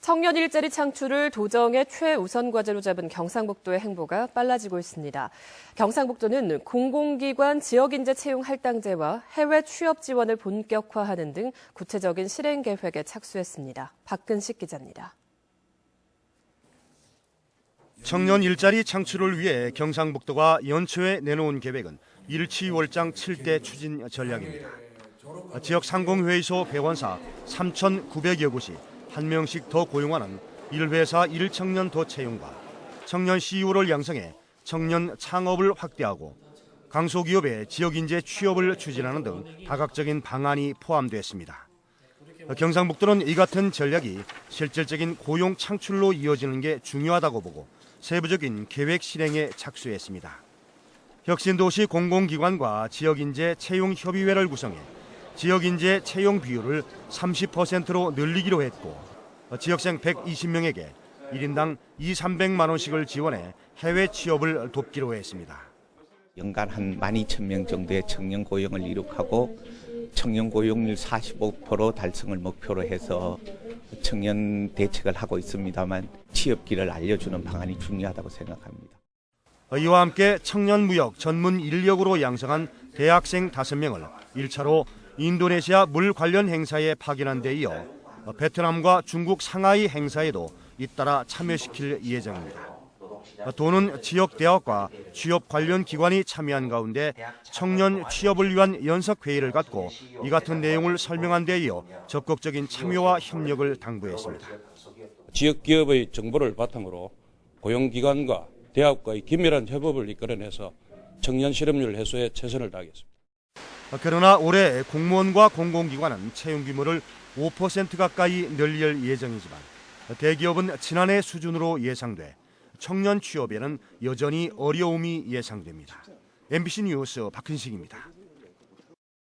청년 일자리 창출을 도정의 최우선 과제로 잡은 경상북도의 행보가 빨라지고 있습니다. 경상북도는 공공기관 지역인재 채용 할당제와 해외 취업 지원을 본격화하는 등 구체적인 실행 계획에 착수했습니다. 박근식 기자입니다. 청년 일자리 창출을 위해 경상북도가 연초에 내놓은 계획은 일치월장 7대 추진 전략입니다. 지역 상공회의소 배원사 3,900여 곳이 한 명씩 더 고용하는 1회사 1청년 더 채용과 청년 CEO를 양성해 청년 창업을 확대하고 강소기업의 지역인재 취업을 추진하는 등 다각적인 방안이 포함됐습니다. 경상북도는 이 같은 전략이 실질적인 고용 창출로 이어지는 게 중요하다고 보고 세부적인 계획 실행에 착수했습니다. 혁신도시 공공기관과 지역인재 채용협의회를 구성해 지역인재 채용 비율을 30%로 늘리기로 했고 지역생 120명에게 1인당 2, 300만 원씩을 지원해 해외 취업을 돕기로 했습니다. 연간 한 12,000명 정도의 청년 고용을 이룩하고 청년 고용률 45% 달성을 목표로 해서 청년 대책을 하고 있습니다만 취업기를 알려주는 방안이 중요하다고 생각합니다. 이와 함께 청년 무역 전문 인력으로 양성한 대학생 5명을 1차로 인도네시아 물 관련 행사에 파견한 데 이어 베트남과 중국 상하이 행사에도 잇따라 참여시킬 예정입니다. 도는 지역 대학과 취업 관련 기관이 참여한 가운데 청년 취업을 위한 연석 회의를 갖고 이 같은 내용을 설명한 데 이어 적극적인 참여와 협력을 당부했습니다. 지역 기업의 정보를 바탕으로 고용 기관과 대학과의 긴밀한 협업을 이끌어내서 청년 실업률 해소에 최선을 다하겠습니다. 그러나 올해 공무원과 공공기관은 채용 규모를 5% 가까이 늘릴 예정이지만 대기업은 지난해 수준으로 예상돼 청년 취업에는 여전히 어려움이 예상됩니다. MBC 뉴스 박근식입니다.